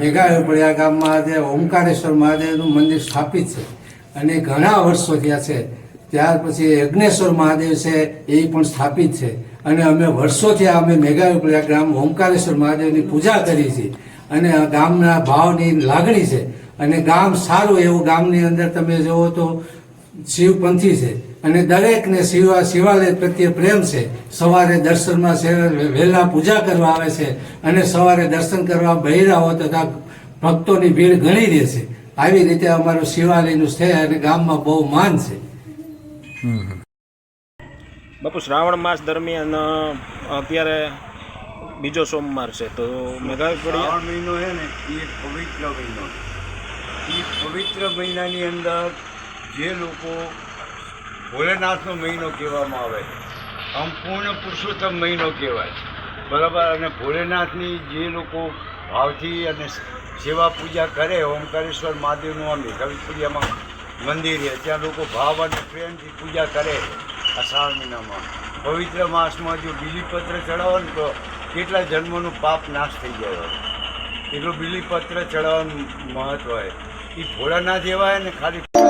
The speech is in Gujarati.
મેઘાપડિયા ગામમાં જે ઓમકારેશ્વર મહાદેવનું મંદિર સ્થાપિત છે. અને ઘણા વર્ષો થયા છે. ત્યાર પછી યજ્ઞેશ્વર મહાદેવ છે, એ પણ સ્થાપિત છે. અને અમે વર્ષોથી અમે મેઘાપડિયા ગામ ઓમકારેશ્વર મહાદેવની પૂજા કરી છે અને ગામના ભાવની લાગણી છે. અને ગામ સારું એવું ગામની અંદર તમે જુઓ તો શિવપંથી છે. અને દરેકને શિવા શિવાલય પ્રત્યે પ્રેમ છે. સવારે દર્શનમાં વહેલા પૂજા કરવા આવે છે અને સવારે દર્શન કરવા બહેરા હોય તથા ભક્તોની ભીડ ઘણી રહે છે. આવી રીતે અમારું શિવાલયનું છે અને ગામમાં બહુ માન છે. બાપુ શ્રાવણ માસ દરમિયાન અત્યારે બીજો સોમવાર છે તો મેઘાપડિયા શ્રાવણ મહિનો છે ને એ પવિત્ર મહિનો. એ પવિત્ર મહિનાની અંદર જે લોકો ભોલેનાથનો મહિનો કહેવામાં આવે સંપૂર્ણ પુરુષોત્તમ મહિનો કહેવાય બરાબર? અને ભોલેનાથની જે લોકો ભાવથી અને સેવા પૂજા કરે, ઓમકારેશ્વર મહાદેવનું આ મેઘાવીપુરિયામાં મંદિર છે, ત્યાં લોકો ભાવ અને પ્રેમથી પૂજા કરે અષાઢ મહિનામાં. પવિત્ર માસમાં જો બીલીપત્ર ચડાવો ને તો કેટલા જન્મનું પાપ નાશ થઈ જાય એટલું બીલીપત્ર ચડાવવાનું મહત્વ હોય. એ ભોળાનાથ એવા ને ખાલી